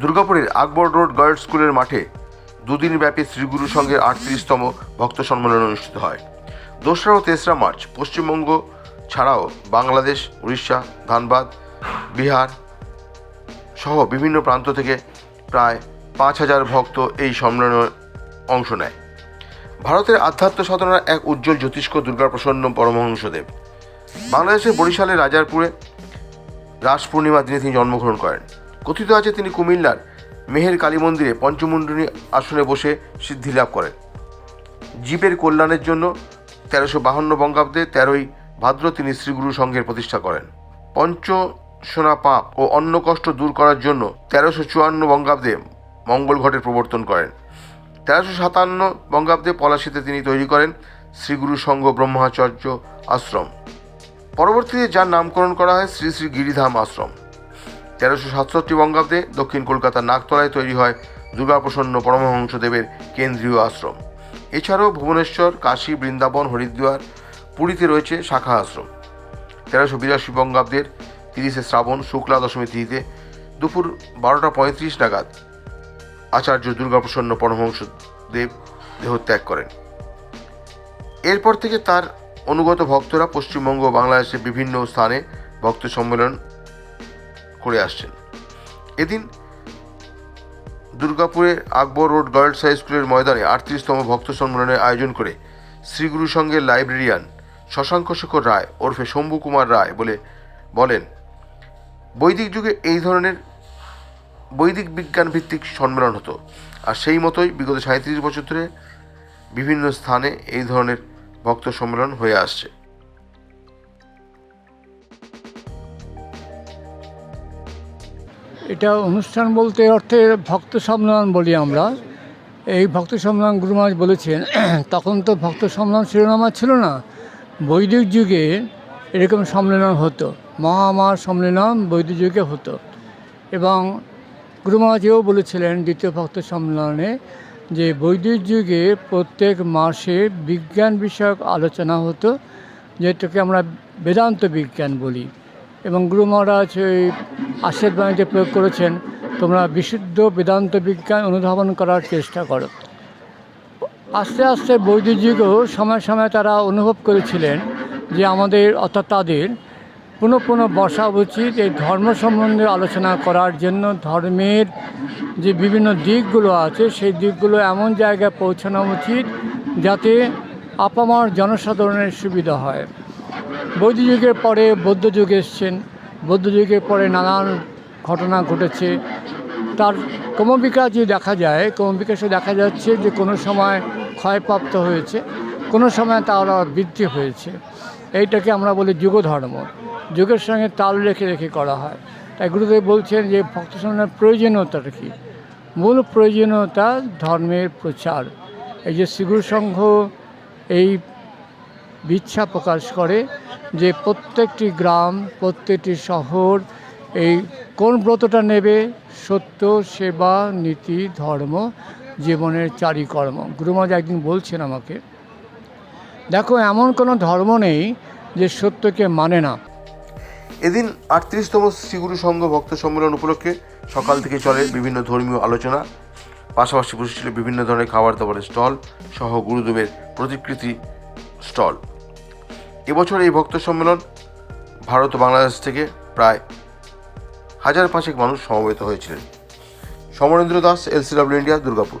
দুর্গাপুরের আকবর road girls স্কুলের মাঠে দুদিন ব্যাপী শ্রীগুরু সঙ্গে আটত্রিশতম ভক্ত সম্মেলন অনুষ্ঠিত হয়। দোসরা ও তেসরা মার্চ পশ্চিমবঙ্গ ছাড়াও বাংলাদেশ, উড়িষ্যা, ধানবাদ, বিহার সহ বিভিন্ন প্রান্ত থেকে প্রায় পাঁচ হাজার ভক্ত এই সম্মেলনে অংশ নেয়। ভারতের আধ্যাত্ম সাধনার এক উজ্জ্বল জ্যোতিষ্ক দুর্গাপ্রসন্ন পরমহংসদেব বাংলাদেশের বরিশালের রাজারপুরে রাস পূর্ণিমার দিনে তিনি জন্মগ্রহণ করেন। কথিত আছে তিনি কুমিল্লার মেহের কালী মন্দিরে পঞ্চমুণ্ডনী আসনে বসে সিদ্ধি লাভ করেন। জীবের কল্যাণের জন্য তেরোশো বাহান্ন বঙ্গাব্দে তেরোই ভাদ্র তিনি শ্রীগুরু সংঘের প্রতিষ্ঠা করেন। পঞ্চ সোনা পাপ ও অন্ন কষ্ট দূর করার জন্য তেরোশো চুয়ান্ন বঙ্গাব্দে মঙ্গল ঘটের প্রবর্তন করেন। তেরোশো সাতান্ন বঙ্গাব্দে পলাশিতে তিনি তৈরি করেন শ্রীগুরু সংঘ ব্রহ্মাচার্য আশ্রম। পরবর্তীতে যার নামকরণ করা হয় শ্রী শ্রী গিরিধাম আশ্রম। তেরোশো সাতষট্টি বঙ্গাব্দে দক্ষিণ কলকাতার নাগতলায় তৈরি হয় দুর্গাপ্রসন্ন পরমহংসদেবের কেন্দ্রীয় আশ্রম। এছাড়াও ভুবনেশ্বর, কাশী, বৃন্দাবন, হরিদ্বার, পুরীতে রয়েছে শাখা আশ্রম। তেরোশো বিরাশি বঙ্গাব্দের তিরিশে শ্রাবণ শুক্লা দশমী তিথিতে দুপুর বারোটা পঁয়ত্রিশ নাগাদ আচার্য দুর্গাপ্রসন্ন পরমহংসদেব দেহত্যাগ করেন। এরপর থেকে তার অনুগত ভক্তরা পশ্চিমবঙ্গ ও বাংলাদেশের বিভিন্ন স্থানে ভক্ত সম্মেলন করে আসছেন। এদিন দুর্গাপুরের আকবর রোড গার্লস হাই স্কুলের ময়দানে আটত্রিশতম ভক্ত সম্মেলনের আয়োজন করে শ্রীগুরু সংঘের লাইব্রেরিয়ান শশাঙ্ক শেখর রায় ওরফে শম্ভু কুমার রায় বলে বলেন, বৈদিক যুগে এই ধরনের বৈদিক বিজ্ঞান ভিত্তিক সম্মেলন হতো। আর সেই মতোই বিগত সাঁত্রিশ বছর ধরে বিভিন্ন স্থানে এই ধরনের ভক্ত সম্মেলন হয়ে আসছে। এটা অনুষ্ঠান বলতে অর্থে ভক্ত সম্মেলন বলি আমরা। এই ভক্ত সম্মেলন গুরু মহারাজ বলেছেন, তখন তো ভক্ত সম্মেলন শিরোনামা ছিল না। বৈদিক যুগে এরকম সম্মেলন হতো, মহামার সম্মেলন বৈদিক যুগে হতো। এবং গুরু মহারাজও বলেছিলেন, দ্বিতীয় ভক্ত সম্মেলনে যে বৈদিক যুগে প্রত্যেক মাসে বিজ্ঞান বিষয়ক আলোচনা হতো, যেটাকে আমরা বেদান্ত বিজ্ঞান বলি। এবং গুরু মহারাজ ওই আশের বাণীতে প্রয়োগ করেছেন, তোমরা বিশুদ্ধ বেদান্ত বিজ্ঞান অনুধাবন করার চেষ্টা করো। আস্তে আস্তে বৈদিক যুগেও সময় সময় তারা অনুভব করেছিলেন যে আমাদের, অর্থাৎ তাদের পুনঃ পুনঃ বসা উচিত এই ধর্ম সম্বন্ধে আলোচনা করার জন্য। ধর্মের যে বিভিন্ন দিকগুলো আছে, সেই দিকগুলো এমন জায়গায় পৌঁছানো উচিত যাতে আপামার জনসাধারণের সুবিধা হয়। বৌদ্ধ যুগের পরে বৌদ্ধ যুগ এসছেন। বৌদ্ধ যুগের পরে নানান ঘটনা ঘটেছে। তার ক্রমবিকাশ যদি দেখা যায়, ক্রমবিকাশে দেখা যাচ্ছে যে কোনো সময় ক্ষয়প্রাপ্ত হয়েছে, কোনো সময় তার বৃদ্ধি হয়েছে। এইটাকে আমরা বলি যুগ ধর্ম যুগের সঙ্গে তাল রেখে রেখে করা হয়। তাই গুরুদেব বলছেন যে ভক্ত সমাজের প্রয়োজনীয়তাটা কী? মূল প্রয়োজনীয়তা ধর্মের প্রচার। এই যে শ্রীগুরু সংঘ এই বিচ্ছা প্রকাশ করে যে প্রত্যেকটি গ্রাম, প্রত্যেকটি শহর এই কোন ব্রতটা নেবে? সত্য, সেবা, নীতি, ধর্ম, জীবনের চারিকর্ম। গুরুমাজ একদিন বলছেন আমাকে দেখো, এমন কোনো ধর্ম নেই যে সত্যকে মানে না। এদিন আটত্রিশতম শ্রীগুরু সংঘ ভক্ত সম্মেলন উপলক্ষে সকাল থেকে চলে বিভিন্ন ধর্মীয় আলোচনা, পাশাপাশি বসেছিল বিভিন্ন ধরনের খাবার দাবারের স্টল সহ গুরুদেবের প্রতিকৃতি স্টল। এবছর এই ভক্ত সম্মেলন ভারত ও বাংলাদেশ থেকে প্রায় হাজার পাঁচেক মানুষ সমবেত হয়েছিলেন। Samarendra Das, LCW India, Durgapur.